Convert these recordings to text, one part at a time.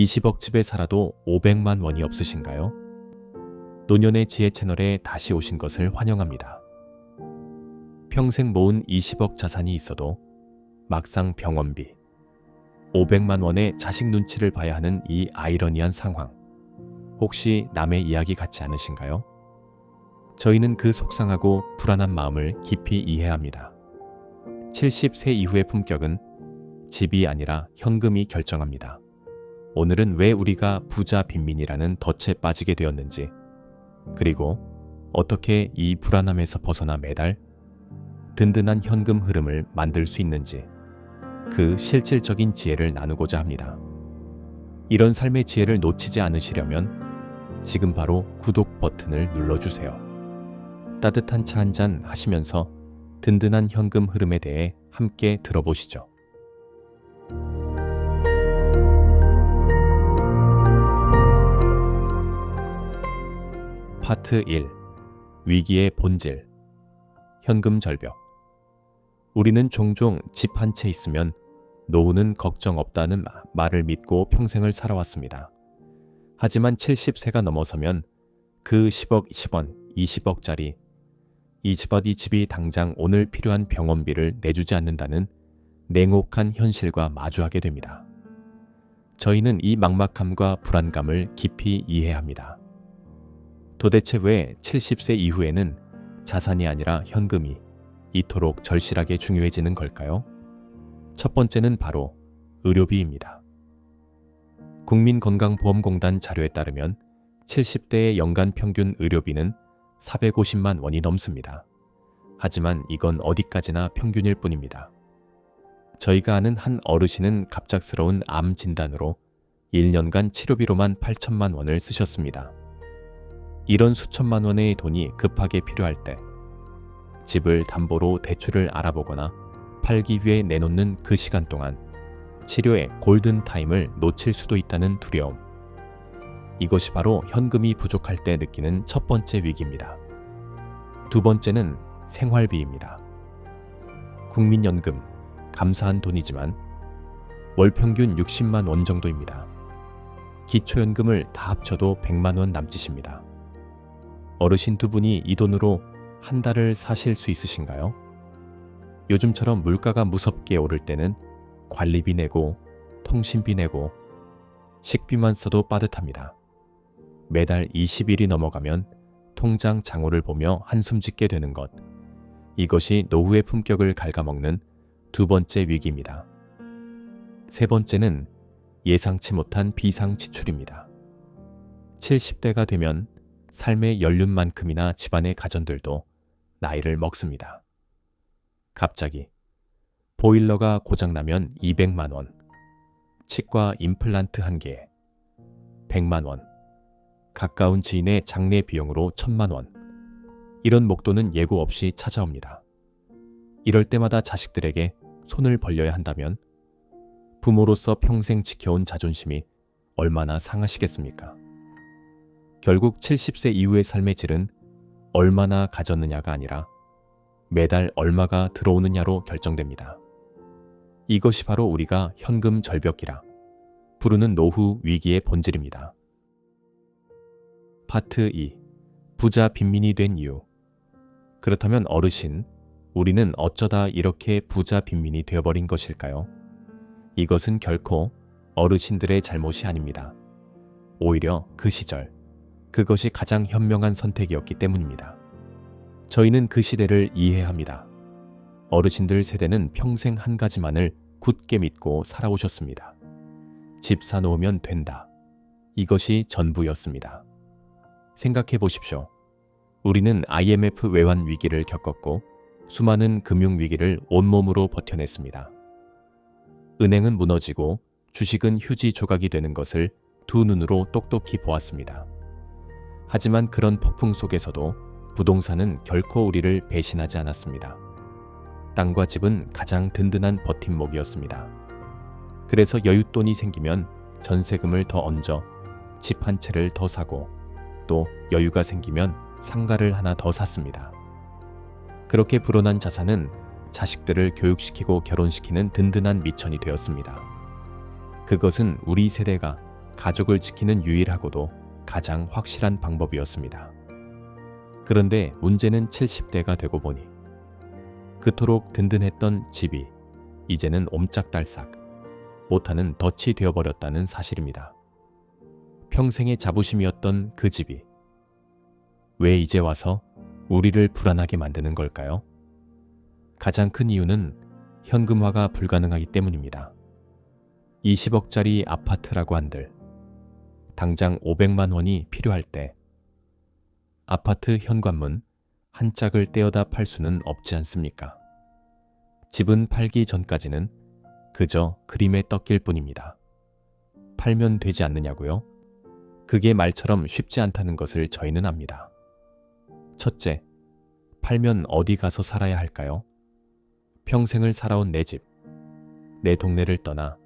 20억 집에 살아도 500만 원이 없으신가요? 노년의 지혜 채널에 다시 오신 것을 환영합니다. 평생 모은 20억 자산이 있어도 막상 병원비, 500만 원의 자식 눈치를 봐야 하는 이 아이러니한 상황. 혹시 남의 이야기 같지 않으신가요? 저희는 그 속상하고 불안한 마음을 깊이 이해합니다. 70세 이후의 품격은 집이 아니라 현금이 결정합니다. 오늘은 왜 우리가 부자 빈민이라는 덫에 빠지게 되었는지, 그리고 어떻게 이 불안함에서 벗어나 매달 든든한 현금 흐름을 만들 수 있는지, 그 실질적인 지혜를 나누고자 합니다. 이런 삶의 지혜를 놓치지 않으시려면 지금 바로 구독 버튼을 눌러주세요. 따뜻한 차 한 잔 하시면서 든든한 현금 흐름에 대해 함께 들어보시죠. 파트 1 위기의 본질 현금 절벽 우리는 종종 집 한 채 있으면 노후는 걱정 없다는 마- 말을 믿고 평생을 살아왔습니다. 하지만 70세가 넘어서면 그 10억, 10원, 20억짜리 이 집ът 이 집이 당장 오늘 필요한 병원비를 내주지 않는다는 냉혹한 현실과 마주하게 됩니다. 저희는 이 막막함과 불안감을 깊이 이해합니다. 도대체 왜 70세 이후에는 자산이 아니라 현금이 이토록 절실하게 중요해지는 걸까요? 첫 번째는 바로 의료비입니다. 국민건강보험공단 자료에 따르면 70대의 연간 평균 의료비는 450만 원이 넘습니다. 하지만 이건 어디까지나 평균일 뿐입니다. 저희가 아는 한 어르신은 갑작스러운 암 진단으로 1년간 치료비로만 8천만 원을 쓰셨습니다. 이런 수천만 원의 돈이 급하게 필요할 때 집을 담보로 대출을 알아보거나 팔기 위해 내놓는 그 시간 동안 치료의 골든 타임을 놓칠 수도 있다는 두려움. 이것이 바로 현금이 부족할 때 느끼는 첫 번째 위기입니다. 두 번째는 생활비입니다. 국민연금, 감사한 돈이지만 월 평균 60만 원 정도입니다. 기초연금을 다 합쳐도 100만 원 남짓입니다. 어르신 두 분이 이 돈으로 한 달을 사실 수 있으신가요? 요즘처럼 물가가 무섭게 오를 때는 관리비 내고 통신비 내고 식비만 써도 빠듯합니다. 매달 20일이 넘어가면 통장 장호를 보며 한숨 짓게 되는 것. 이것이 노후의 품격을 갉아먹는 두 번째 위기입니다. 세 번째는 예상치 못한 비상 지출입니다. 70대가 되면 삶의 연륜만큼이나 집안의 가전들도 나이를 먹습니다. 갑자기 보일러가 고장나면 200만 원, 치과 임플란트 한 개에 100만 원, 가까운 지인의 장례 비용으로 1000만 원. 이런 목돈은 예고 없이 찾아옵니다. 이럴 때마다 자식들에게 손을 벌려야 한다면 부모로서 평생 지켜온 자존심이 얼마나 상하시겠습니까? 결국 70세 이후의 삶의 질은 얼마나 가졌느냐가 아니라 매달 얼마가 들어오느냐로 결정됩니다. 이것이 바로 우리가 현금 절벽이라 부르는 노후 위기의 본질입니다. 파트 2. 부자 빈민이 된 이유. 그렇다면 어르신, 우리는 어쩌다 이렇게 부자 빈민이 되어버린 것일까요? 이것은 결코 어르신들의 잘못이 아닙니다. 오히려 그 시절, 그것이 가장 현명한 선택이었기 때문입니다. 저희는 그 시대를 이해합니다. 어르신들 세대는 평생 한 가지만을 굳게 믿고 살아오셨습니다. 집 사놓으면 된다. 이것이 전부였습니다. 생각해 보십시오. 우리는 IMF 외환 위기를 겪었고 수많은 금융 위기를 온몸으로 버텨냈습니다. 은행은 무너지고 주식은 휴지 조각이 되는 것을 두 눈으로 똑똑히 보았습니다. 하지만 그런 폭풍 속에서도 부동산은 결코 우리를 배신하지 않았습니다. 땅과 집은 가장 든든한 버팀목이었습니다. 그래서 여윳돈이 생기면 전세금을 더 얹어 집 한 채를 더 사고 또 여유가 생기면 상가를 하나 더 샀습니다. 그렇게 불어난 자산은 자식들을 교육시키고 결혼시키는 든든한 미천이 되었습니다. 그것은 우리 세대가 가족을 지키는 유일하고도 가장 확실한 방법이었습니다. 그런데 문제는 70대가 되고 보니 그토록 든든했던 집이 이제는 옴짝달싹 못하는 덫이 되어버렸다는 사실입니다. 평생의 자부심이었던 그 집이 왜 이제 와서 우리를 불안하게 만드는 걸까요? 가장 큰 이유는 현금화가 불가능하기 때문입니다. 20억짜리 아파트라고 한들 당장 500만 원이 필요할 때 아파트 현관문 한 짝을 떼어다 팔 수는 없지 않습니까? 집은 팔기 전까지는 그저 그림의 떡일 뿐입니다. 팔면 되지 않느냐고요? 그게 말처럼 쉽지 않다는 것을 저희는 압니다. 첫째, 팔면 어디 가서 살아야 할까요? 평생을 살아온 내 집, 내 동네를 떠나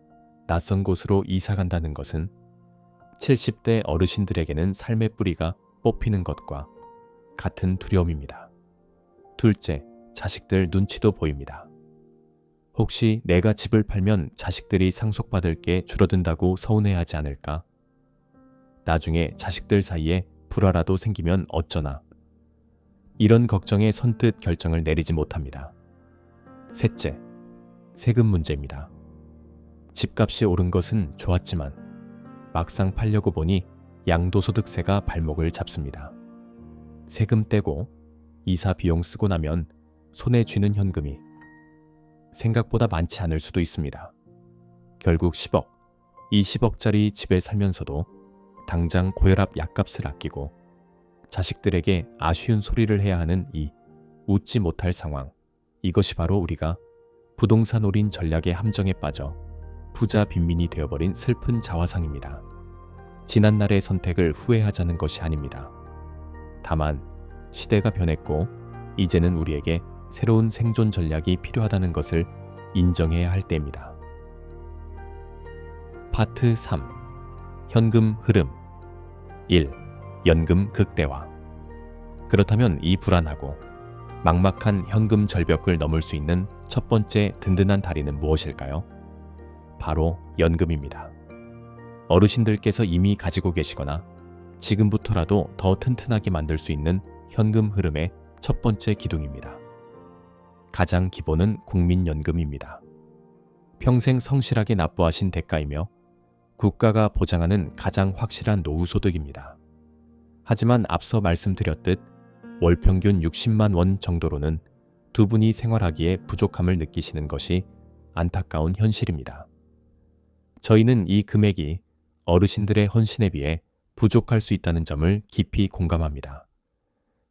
낯선 곳으로 이사 간다는 것은 70대 어르신들에게는 삶의 뿌리가 뽑히는 것과 같은 두려움입니다. 둘째, 자식들 눈치도 보입니다. 혹시 내가 집을 팔면 자식들이 상속받을 게 줄어든다고 서운해하지 않을까? 나중에 자식들 사이에 불화라도 생기면 어쩌나? 이런 걱정에 선뜻 결정을 내리지 못합니다. 셋째, 세금 문제입니다. 집값이 오른 것은 좋았지만 막상 팔려고 보니 양도소득세가 발목을 잡습니다. 세금 떼고 이사 비용 쓰고 나면 손에 쥐는 현금이 생각보다 많지 않을 수도 있습니다. 결국 10억, 20억짜리 집에 살면서도 당장 고혈압 약값을 아끼고 자식들에게 아쉬운 소리를 해야 하는 이 웃지 못할 상황. 이것이 바로 우리가 부동산 올인 전략의 함정에 빠져 부자 빈민이 되어버린 슬픈 자화상입니다. 지난날의 선택을 후회하자는 것이 아닙니다. 다만 시대가 변했고 이제는 우리에게 새로운 생존 전략이 필요하다는 것을 인정해야 할 때입니다. 파트 3 현금 흐름 1. 연금 극대화 그렇다면 이 불안하고 막막한 현금 절벽을 넘을 수 있는 첫 번째 든든한 다리는 무엇일까요? 바로 연금입니다. 어르신들께서 이미 가지고 계시거나 지금부터라도 더 튼튼하게 만들 수 있는 현금 흐름의 첫 번째 기둥입니다. 가장 기본은 국민연금입니다. 평생 성실하게 납부하신 대가이며 국가가 보장하는 가장 확실한 노후소득입니다. 하지만 앞서 말씀드렸듯 월 평균 60만 원 정도로는 두 분이 생활하기에 부족함을 느끼시는 것이 안타까운 현실입니다. 저희는 이 금액이 어르신들의 헌신에 비해 부족할 수 있다는 점을 깊이 공감합니다.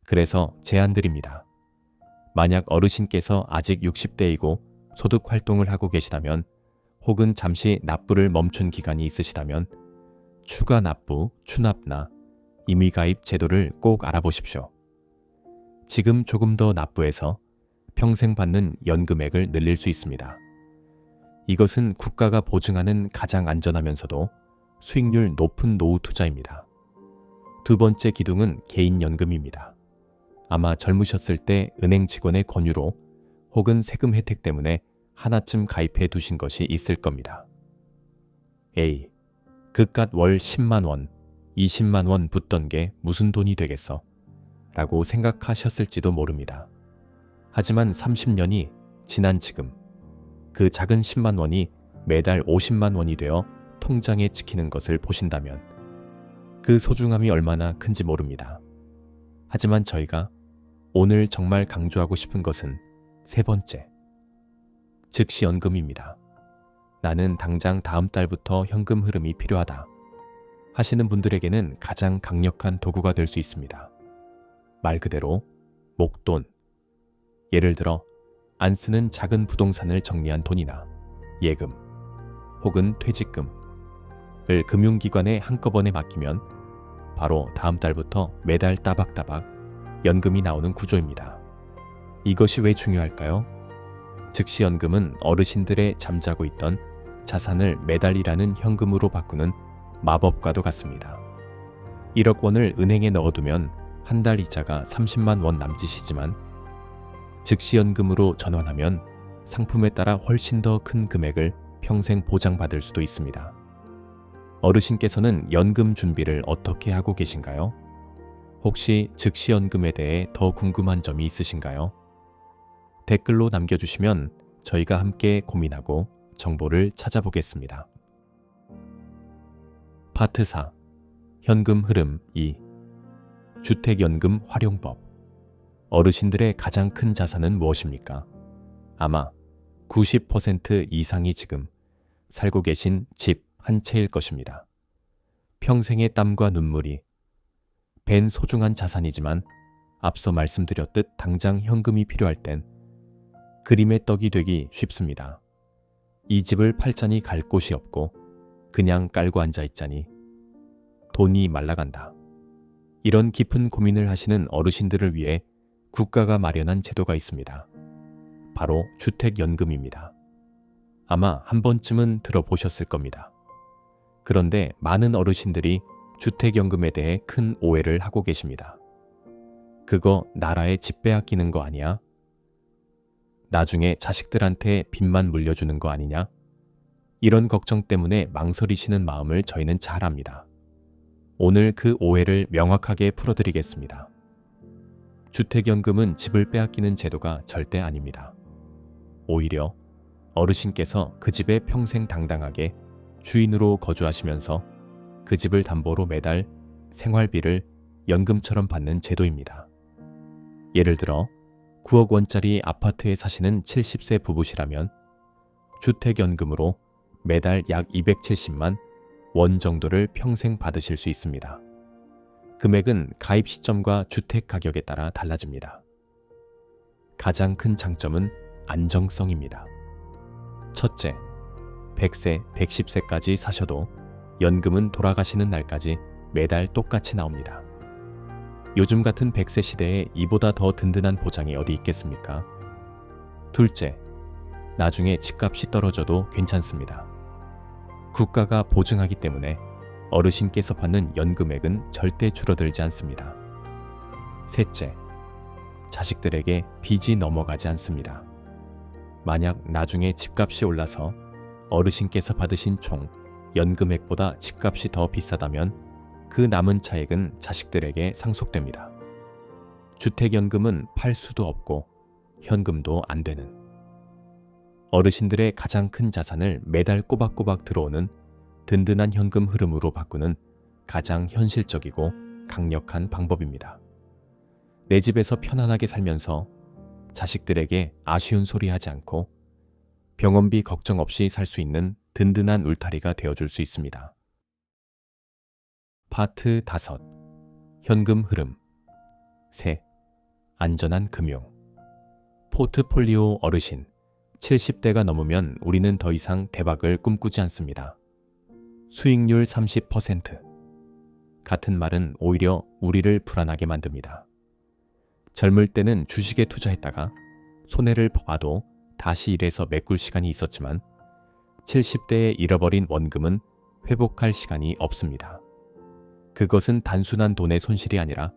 그래서 제안드립니다. 만약 어르신께서 아직 60대이고 소득 활동을 하고 계시다면 혹은 잠시 납부를 멈춘 기간이 있으시다면 추가 납부, 추납나, 임의가입 제도를 꼭 알아보십시오. 지금 조금 더 납부해서 평생 받는 연금액을 늘릴 수 있습니다. 이것은 국가가 보증하는 가장 안전하면서도 수익률 높은 노후 투자입니다. 두 번째 기둥은 개인연금입니다. 아마 젊으셨을 때 은행 직원의 권유로 혹은 세금 혜택 때문에 하나쯤 가입해 두신 것이 있을 겁니다. A. 그깟 월 10만원, 20만원 붙던 게 무슨 돈이 되겠어? 라고 생각하셨을지도 모릅니다. 하지만 30년이 지난 지금 그 작은 10만 원이 매달 50만 원이 되어 통장에 찍히는 것을 보신다면 그 소중함이 얼마나 큰지 모릅니다. 하지만 저희가 오늘 정말 강조하고 싶은 것은 세 번째. 즉시 연금입니다. 나는 당장 다음 달부터 현금 흐름이 필요하다. 하시는 분들에게는 가장 강력한 도구가 될 수 있습니다. 말 그대로 목돈. 예를 들어 안 쓰는 작은 부동산을 정리한 돈이나 예금 혹은 퇴직금을 금융기관에 한꺼번에 맡기면 바로 다음 달부터 매달 따박따박 연금이 나오는 구조입니다. 이것이 왜 중요할까요? 즉시 연금은 어르신들의 잠자고 있던 자산을 매달 일하는 현금으로 바꾸는 마법과도 같습니다. 1억 원을 은행에 넣어두면 한 달 이자가 30만 원 남짓이지만 즉시연금으로 전환하면 상품에 따라 훨씬 더 큰 금액을 평생 보장받을 수도 있습니다. 어르신께서는 연금 준비를 어떻게 하고 계신가요? 혹시 즉시연금에 대해 더 궁금한 점이 있으신가요? 댓글로 남겨주시면 저희가 함께 고민하고 정보를 찾아보겠습니다. 파트 4 현금 흐름 2 주택연금 활용법 어르신들의 가장 큰 자산은 무엇입니까? 아마 90% 이상이 지금 살고 계신 집 한 채일 것입니다. 평생의 땀과 눈물이 벤 소중한 자산이지만 앞서 말씀드렸듯 당장 현금이 필요할 땐 그림의 떡이 되기 쉽습니다. 이 집을 팔자니 갈 곳이 없고 그냥 깔고 앉아 있자니 돈이 말라간다. 이런 깊은 고민을 하시는 어르신들을 위해 국가가 마련한 제도가 있습니다. 바로 주택연금입니다. 아마 한 번쯤은 들어보셨을 겁니다. 그런데 많은 어르신들이 주택연금에 대해 큰 오해를 하고 계십니다. 그거 나라에 집 빼앗기는 거 아니야? 나중에 자식들한테 빚만 물려주는 거 아니냐? 이런 걱정 때문에 망설이시는 마음을 저희는 잘 압니다. 오늘 그 오해를 명확하게 풀어드리겠습니다. 주택연금은 집을 빼앗기는 제도가 절대 아닙니다. 오히려 어르신께서 그 집에 평생 당당하게 주인으로 거주하시면서 그 집을 담보로 매달 생활비를 연금처럼 받는 제도입니다. 예를 들어 9억 원짜리 아파트에 사시는 70세 부부시라면 주택연금으로 매달 약 270만 원 정도를 평생 받으실 수 있습니다. 금액은 가입 시점과 주택 가격에 따라 달라집니다. 가장 큰 장점은 안정성입니다. 첫째, 100세, 110세까지 사셔도 연금은 돌아가시는 날까지 매달 똑같이 나옵니다. 요즘 같은 100세 시대에 이보다 더 든든한 보장이 어디 있겠습니까? 둘째, 나중에 집값이 떨어져도 괜찮습니다. 국가가 보증하기 때문에 어르신께서 받는 연금액은 절대 줄어들지 않습니다. 셋째, 자식들에게 빚이 넘어가지 않습니다. 만약 나중에 집값이 올라서 어르신께서 받으신 총 연금액보다 집값이 더 비싸다면 그 남은 차액은 자식들에게 상속됩니다. 주택연금은 팔 수도 없고 현금도 안 되는 어르신들의 가장 큰 자산을 매달 꼬박꼬박 들어오는 든든한 현금 흐름으로 바꾸는 가장 현실적이고 강력한 방법입니다. 내 집에서 편안하게 살면서 자식들에게 아쉬운 소리 하지 않고 병원비 걱정 없이 살 수 있는 든든한 울타리가 되어줄 수 있습니다. 파트 5. 현금 흐름. 세. 안전한 금융. 포트폴리오 어르신. 70대가 넘으면 우리는 더 이상 대박을 꿈꾸지 않습니다. 수익률 30%. 같은 말은 오히려 우리를 불안하게 만듭니다. 젊을 때는 주식에 투자했다가 손해를 봐도 다시 일해서 메꿀 시간이 있었지만 70대에 잃어버린 원금은 회복할 시간이 없습니다. 그것은 단순한 돈의 손실이 아니라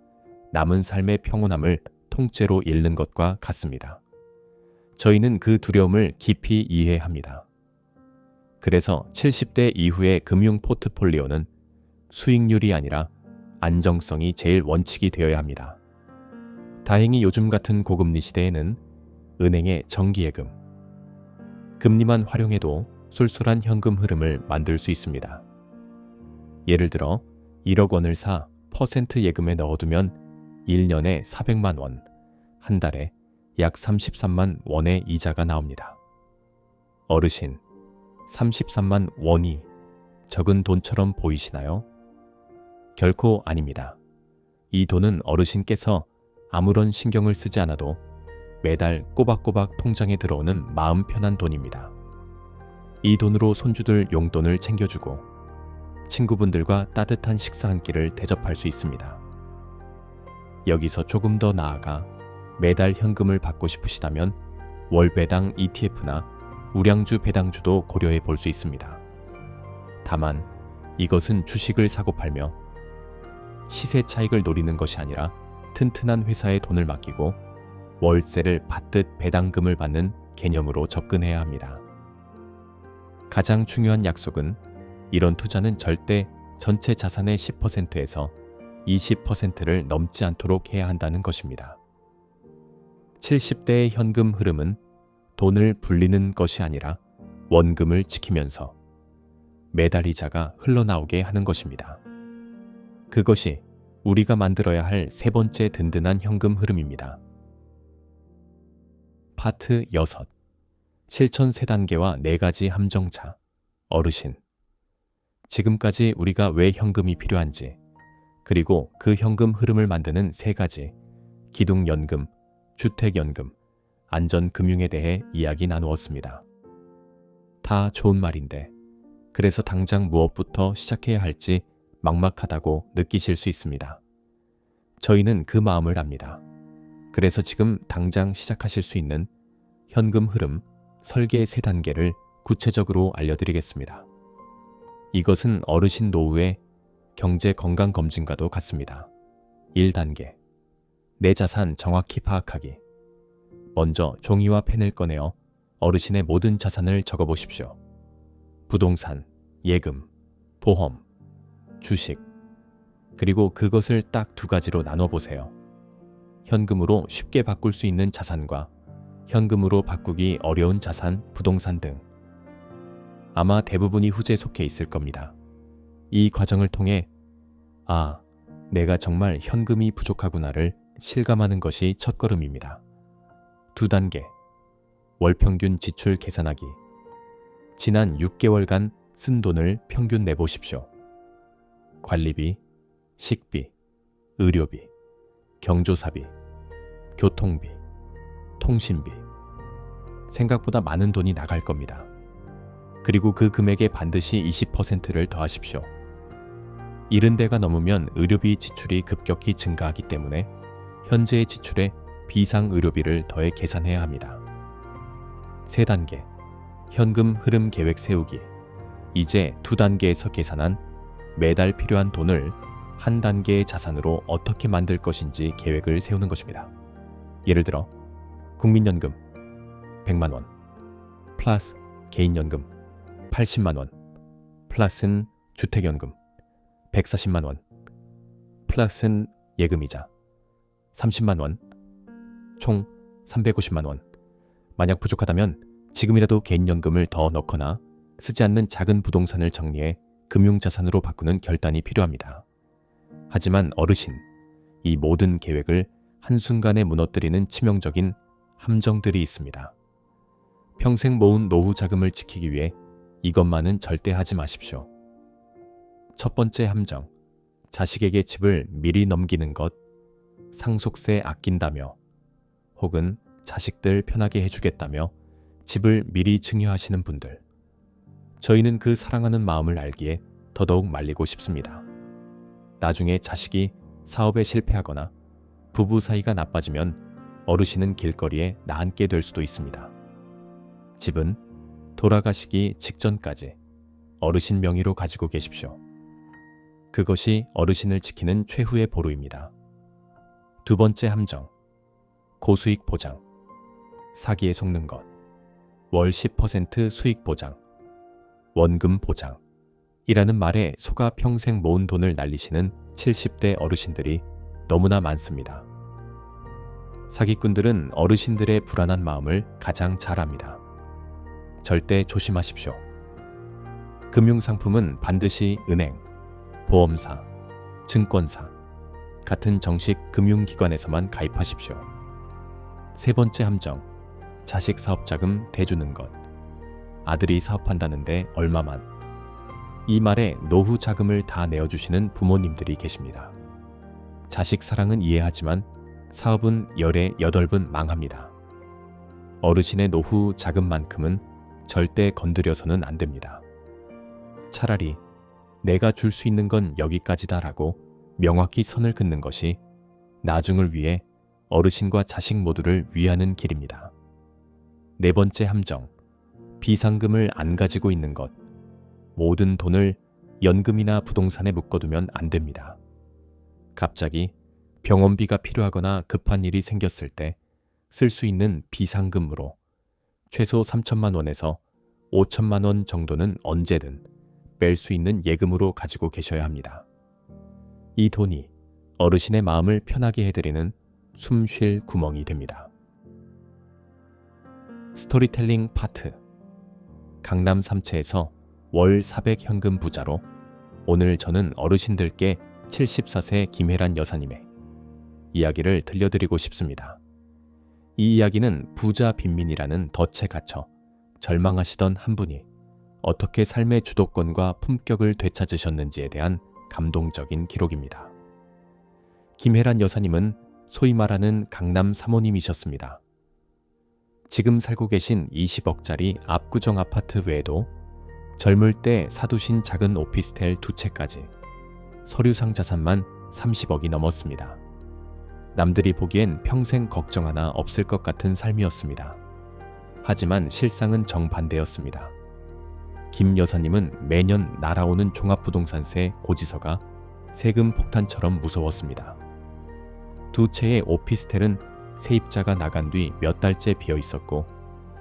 남은 삶의 평온함을 통째로 잃는 것과 같습니다. 저희는 그 두려움을 깊이 이해합니다. 그래서 70대 이후의 금융 포트폴리오는 수익률이 아니라 안정성이 제일 원칙이 되어야 합니다. 다행히 요즘 같은 고금리 시대에는 은행의 정기예금, 금리만 활용해도 쏠쏠한 현금 흐름을 만들 수 있습니다. 예를 들어 1억 원을 사 퍼센트 예금에 넣어두면 1년에 400만 원, 한 달에 약 33만 원의 이자가 나옵니다. 어르신, 33만 원이 적은 돈처럼 보이시나요? 결코 아닙니다. 이 돈은 어르신께서 아무런 신경을 쓰지 않아도 매달 꼬박꼬박 통장에 들어오는 마음 편한 돈입니다. 이 돈으로 손주들 용돈을 챙겨주고 친구분들과 따뜻한 식사 한 끼를 대접할 수 있습니다. 여기서 조금 더 나아가 매달 현금을 받고 싶으시다면 월배당 ETF나 우량주 배당주도 고려해 볼 수 있습니다. 다만 이것은 주식을 사고 팔며 시세 차익을 노리는 것이 아니라 튼튼한 회사에 돈을 맡기고 월세를 받듯 배당금을 받는 개념으로 접근해야 합니다. 가장 중요한 약속은 이런 투자는 절대 전체 자산의 10%에서 20%를 넘지 않도록 해야 한다는 것입니다. 70대의 현금 흐름은 돈을 불리는 것이 아니라 원금을 지키면서 매달 이자가 흘러나오게 하는 것입니다. 그것이 우리가 만들어야 할 세 번째 든든한 현금 흐름입니다. 파트 6. 실천 3단계와 4가지 함정차. 어르신. 지금까지 우리가 왜 현금이 필요한지, 그리고 그 현금 흐름을 만드는 세 가지 기둥연금, 주택연금, 안전금융에 대해 이야기 나누었습니다. 다 좋은 말인데, 그래서 당장 무엇부터 시작해야 할지 막막하다고 느끼실 수 있습니다. 저희는 그 마음을 압니다. 그래서 지금 당장 시작하실 수 있는 현금 흐름 설계 세 단계를 구체적으로 알려드리겠습니다. 이것은 어르신 노후의 경제 건강 검진과도 같습니다. 1단계. 내 자산 정확히 파악하기. 먼저 종이와 펜을 꺼내어 어르신의 모든 자산을 적어 보십시오. 부동산, 예금, 보험, 주식, 그리고 그것을 딱 두 가지로 나눠 보세요. 현금으로 쉽게 바꿀 수 있는 자산과 현금으로 바꾸기 어려운 자산, 부동산 등. 아마 대부분이 후제 속해 있을 겁니다. 이 과정을 통해 아, 내가 정말 현금이 부족하구나를 실감하는 것이 첫걸음입니다. 두 단계. 월 평균 지출 계산하기. 지난 6개월간 쓴 돈을 평균 내보십시오. 관리비, 식비, 의료비, 경조사비, 교통비, 통신비. 생각보다 많은 돈이 나갈 겁니다. 그리고 그 금액에 반드시 20%를 더하십시오. 이른 데가 넘으면 의료비 지출이 급격히 증가하기 때문에 현재의 지출에 비상 의료비를 더해 계산해야 합니다. 세 단계 현금 흐름 계획 세우기. 이제 두 단계에서 계산한 매달 필요한 돈을 한 단계의 자산으로 어떻게 만들 것인지 계획을 세우는 것입니다. 예를 들어 국민연금 100만 원 플러스 개인연금 80만 원 플러스는 주택연금 140만 원 플러스는 예금이자 30만 원 총 350만 원 만약 부족하다면 지금이라도 개인연금을 더 넣거나 쓰지 않는 작은 부동산을 정리해 금융자산으로 바꾸는 결단이 필요합니다. 하지만 어르신, 이 모든 계획을 한순간에 무너뜨리는 치명적인 함정들이 있습니다. 평생 모은 노후 자금을 지키기 위해 이것만은 절대 하지 마십시오. 첫 번째 함정. 자식에게 집을 미리 넘기는 것. 상속세 아낀다며. 혹은 자식들 편하게 해주겠다며 집을 미리 증여하시는 분들. 저희는 그 사랑하는 마음을 알기에 더더욱 말리고 싶습니다. 나중에 자식이 사업에 실패하거나 부부 사이가 나빠지면 어르신은 길거리에 나앉게 될 수도 있습니다. 집은 돌아가시기 직전까지 어르신 명의로 가지고 계십시오. 그것이 어르신을 지키는 최후의 보루입니다. 두 번째 함정. 고수익 보장. 사기에 속는 것. 월 10% 수익 보장. 원금 보장. 이라는 말에 속아 평생 모은 돈을 날리시는 70대 어르신들이 너무나 많습니다. 사기꾼들은 어르신들의 불안한 마음을 가장 잘 압니다. 절대 조심하십시오. 금융상품은 반드시 은행, 보험사, 증권사 같은 정식 금융기관에서만 가입하십시오. 세 번째 함정, 자식 사업 자금 대주는 것. 아들이 사업한다는데 얼마만. 이 말에 노후 자금을 다 내어주시는 부모님들이 계십니다. 자식 사랑은 이해하지만 사업은 열에 여덟 분 망합니다. 어르신의 노후 자금만큼은 절대 건드려서는 안 됩니다. 차라리 내가 줄 수 있는 건 여기까지다라고 명확히 선을 긋는 것이 나중을 위해 어르신과 자식 모두를 위하는 길입니다. 네 번째 함정. 비상금을 안 가지고 있는 것. 모든 돈을 연금이나 부동산에 묶어두면 안 됩니다. 갑자기 병원비가 필요하거나 급한 일이 생겼을 때 쓸 수 있는 비상금으로 최소 3천만 원에서 5천만 원 정도는 언제든 뺄 수 있는 예금으로 가지고 계셔야 합니다. 이 돈이 어르신의 마음을 편하게 해드리는 숨 쉴 구멍이 됩니다. 스토리텔링 파트 강남 삼체에서 월 400 현금 부자로 오늘 저는 어르신들께 74세 김혜란 여사님의 이야기를 들려드리고 싶습니다. 이 이야기는 부자 빈민이라는 덫에 갇혀 절망하시던 한 분이 어떻게 삶의 주도권과 품격을 되찾으셨는지에 대한 감동적인 기록입니다. 김혜란 여사님은 소위 말하는 강남 사모님이셨습니다. 지금 살고 계신 20억짜리 압구정 아파트 외에도 젊을 때 사두신 작은 오피스텔 두 채까지 서류상 자산만 30억이 넘었습니다. 남들이 보기엔 평생 걱정 하나 없을 것 같은 삶이었습니다. 하지만 실상은 정반대였습니다. 김 여사님은 매년 날아오는 종합부동산세 고지서가 세금 폭탄처럼 무서웠습니다. 두 채의 오피스텔은 세입자가 나간 뒤 몇 달째 비어 있었고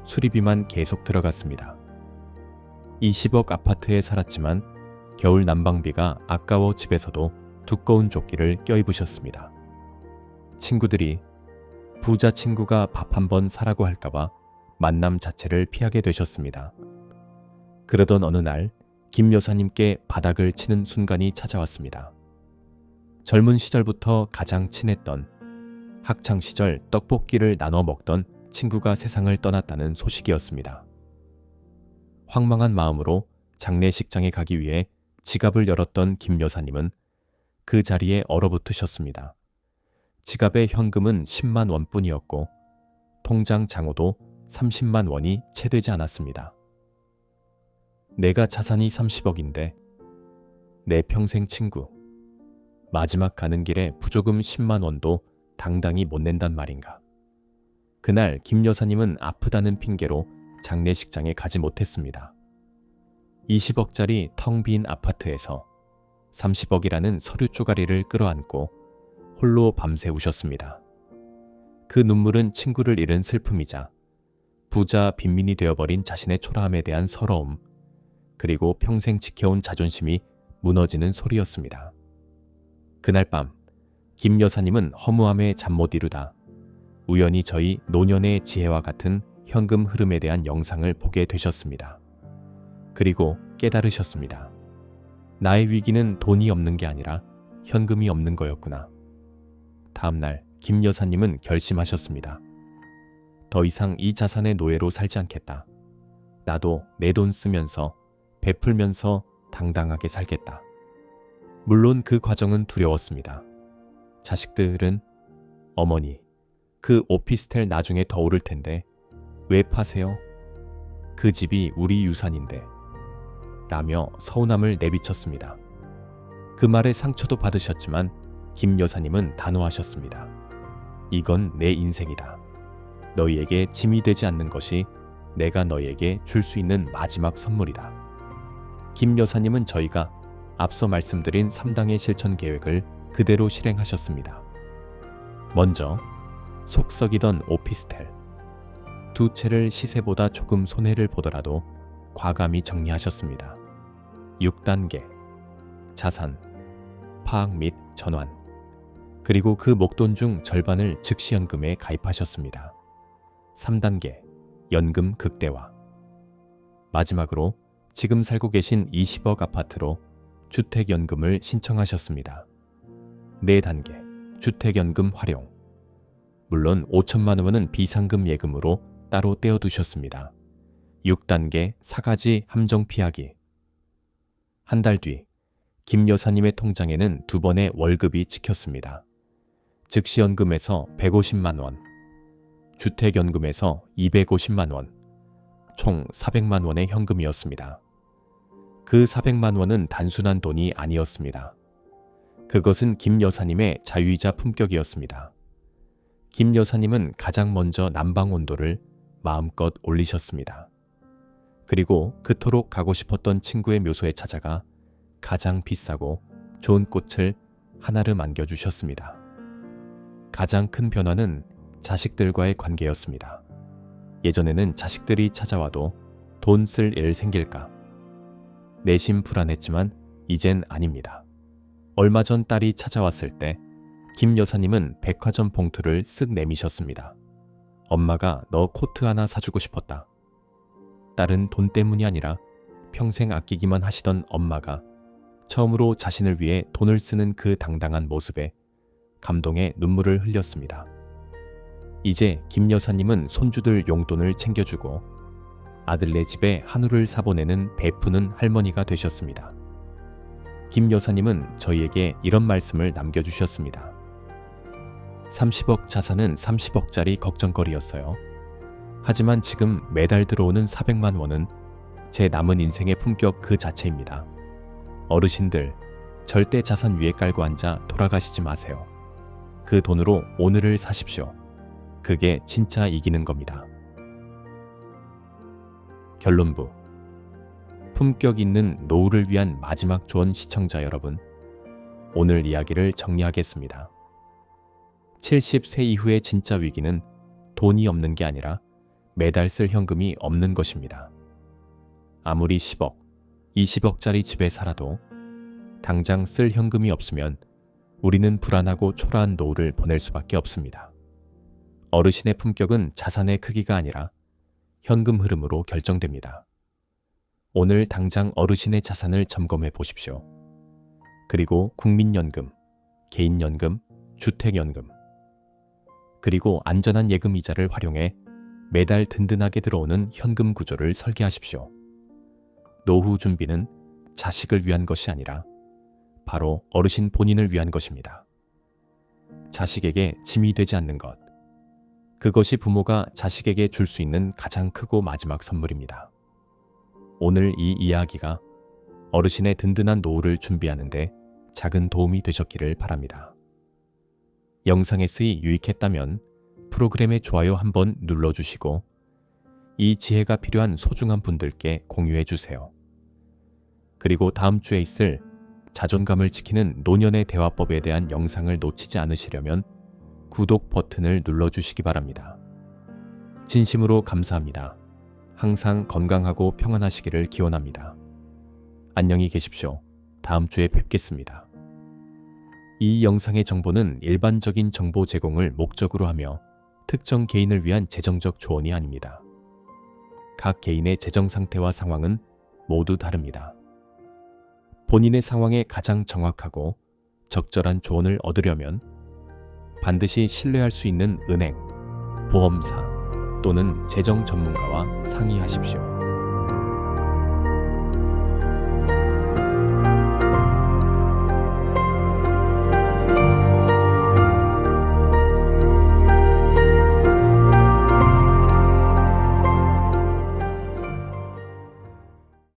수리비만 계속 들어갔습니다. 20억 아파트에 살았지만 겨울 난방비가 아까워 집에서도 두꺼운 조끼를 껴입으셨습니다. 친구들이 부자 친구가 밥 한 번 사라고 할까봐 만남 자체를 피하게 되셨습니다. 그러던 어느 날 김 여사님께 바닥을 치는 순간이 찾아왔습니다. 젊은 시절부터 가장 친했던 학창 시절 떡볶이를 나눠 먹던 친구가 세상을 떠났다는 소식이었습니다. 황망한 마음으로 장례식장에 가기 위해 지갑을 열었던 김 여사님은 그 자리에 얼어붙으셨습니다. 지갑의 현금은 10만 원뿐이었고 통장 장호도 30만 원이 채 되지 않았습니다. 내가 자산이 30억인데 내 평생 친구 마지막 가는 길에 부조금 10만 원도 당당히 못 낸단 말인가. 그날 김 여사님은 아프다는 핑계로 장례식장에 가지 못했습니다. 20억짜리 텅 빈 아파트에서 30억이라는 서류 쪼가리를 끌어안고 홀로 밤새 우셨습니다. 그 눈물은 친구를 잃은 슬픔이자 부자 빈민이 되어버린 자신의 초라함에 대한 서러움, 그리고 평생 지켜온 자존심이 무너지는 소리였습니다. 그날 밤, 김 여사님은 허무함에 잠 못 이루다 우연히 저희 노년의 지혜와 같은 현금 흐름에 대한 영상을 보게 되셨습니다. 그리고 깨달으셨습니다. 나의 위기는 돈이 없는 게 아니라 현금이 없는 거였구나. 다음날 김 여사님은 결심하셨습니다. 더 이상 이 자산의 노예로 살지 않겠다. 나도 내 돈 쓰면서 베풀면서 당당하게 살겠다. 물론 그 과정은 두려웠습니다. 자식들은 어머니, 그 오피스텔 나중에 더 오를 텐데 왜 파세요? 그 집이 우리 유산인데. 라며 서운함을 내비쳤습니다. 그 말에 상처도 받으셨지만 김 여사님은 단호하셨습니다. 이건 내 인생이다. 너희에게 짐이 되지 않는 것이 내가 너희에게 줄 수 있는 마지막 선물이다. 김 여사님은 저희가 앞서 말씀드린 3당의 실천 계획을 그대로 실행하셨습니다. 먼저 속썩이던 오피스텔 두 채를 시세보다 조금 손해를 보더라도 과감히 정리하셨습니다. 6단계 자산, 파악 및 전환 그리고 그 목돈 중 절반을 즉시연금에 가입하셨습니다. 3단계 연금 극대화 마지막으로 지금 살고 계신 20억 아파트로 주택연금을 신청하셨습니다. 4단계 주택연금 활용 물론 5천만 원은 비상금 예금으로 따로 떼어두셨습니다. 6단계 사가지 함정 피하기 한 달 뒤 김 여사님의 통장에는 두 번의 월급이 찍혔습니다. 즉시연금에서 150만 원, 주택연금에서 250만 원, 총 400만 원의 현금이었습니다. 그 400만 원은 단순한 돈이 아니었습니다. 그것은 김 여사님의 자유이자 품격이었습니다. 김 여사님은 가장 먼저 난방 온도를 마음껏 올리셨습니다. 그리고 그토록 가고 싶었던 친구의 묘소에 찾아가 가장 비싸고 좋은 꽃을 하나를 안겨주셨습니다. 가장 큰 변화는 자식들과의 관계였습니다. 예전에는 자식들이 찾아와도 돈 쓸 일 생길까? 내심 불안했지만 이젠 아닙니다. 얼마 전 딸이 찾아왔을 때 김 여사님은 백화점 봉투를 쓱 내미셨습니다. 엄마가 너 코트 하나 사주고 싶었다. 딸은 돈 때문이 아니라 평생 아끼기만 하시던 엄마가 처음으로 자신을 위해 돈을 쓰는 그 당당한 모습에 감동의 눈물을 흘렸습니다. 이제 김 여사님은 손주들 용돈을 챙겨주고 아들네 집에 한우를 사보내는 베푸는 할머니가 되셨습니다. 김 여사님은 저희에게 이런 말씀을 남겨주셨습니다. 30억 자산은 30억짜리 걱정거리였어요. 하지만 지금 매달 들어오는 400만 원은 제 남은 인생의 품격 그 자체입니다. 어르신들, 절대 자산 위에 깔고 앉아 돌아가시지 마세요. 그 돈으로 오늘을 사십시오. 그게 진짜 이기는 겁니다. 결론부. 품격 있는 노후를 위한 마지막 조언 시청자 여러분. 오늘 이야기를 정리하겠습니다. 70세 이후의 진짜 위기는 돈이 없는 게 아니라 매달 쓸 현금이 없는 것입니다. 아무리 10억, 20억짜리 집에 살아도 당장 쓸 현금이 없으면 우리는 불안하고 초라한 노후를 보낼 수밖에 없습니다. 어르신의 품격은 자산의 크기가 아니라 현금 흐름으로 결정됩니다. 오늘 당장 어르신의 자산을 점검해 보십시오. 그리고 국민연금, 개인연금, 주택연금, 그리고 안전한 예금 이자를 활용해 매달 든든하게 들어오는 현금 구조를 설계하십시오. 노후 준비는 자식을 위한 것이 아니라 바로 어르신 본인을 위한 것입니다. 자식에게 짐이 되지 않는 것. 그것이 부모가 자식에게 줄 수 있는 가장 크고 마지막 선물입니다. 오늘 이 이야기가 어르신의 든든한 노후를 준비하는데 작은 도움이 되셨기를 바랍니다. 영상에 쓰이 유익했다면 프로그램의 좋아요 한번 눌러주시고 이 지혜가 필요한 소중한 분들께 공유해 주세요. 그리고 다음 주에 있을 자존감을 지키는 노년의 대화법에 대한 영상을 놓치지 않으시려면 구독 버튼을 눌러주시기 바랍니다. 진심으로 감사합니다. 항상 건강하고 평안하시기를 기원합니다. 안녕히 계십시오. 다음 주에 뵙겠습니다. 이 영상의 정보는 일반적인 정보 제공을 목적으로 하며 특정 개인을 위한 재정적 조언이 아닙니다. 각 개인의 재정 상태와 상황은 모두 다릅니다. 본인의 상황에 가장 정확하고 적절한 조언을 얻으려면 반드시 신뢰할 수 있는 은행, 보험사 또는 재정 전문가와 상의하십시오.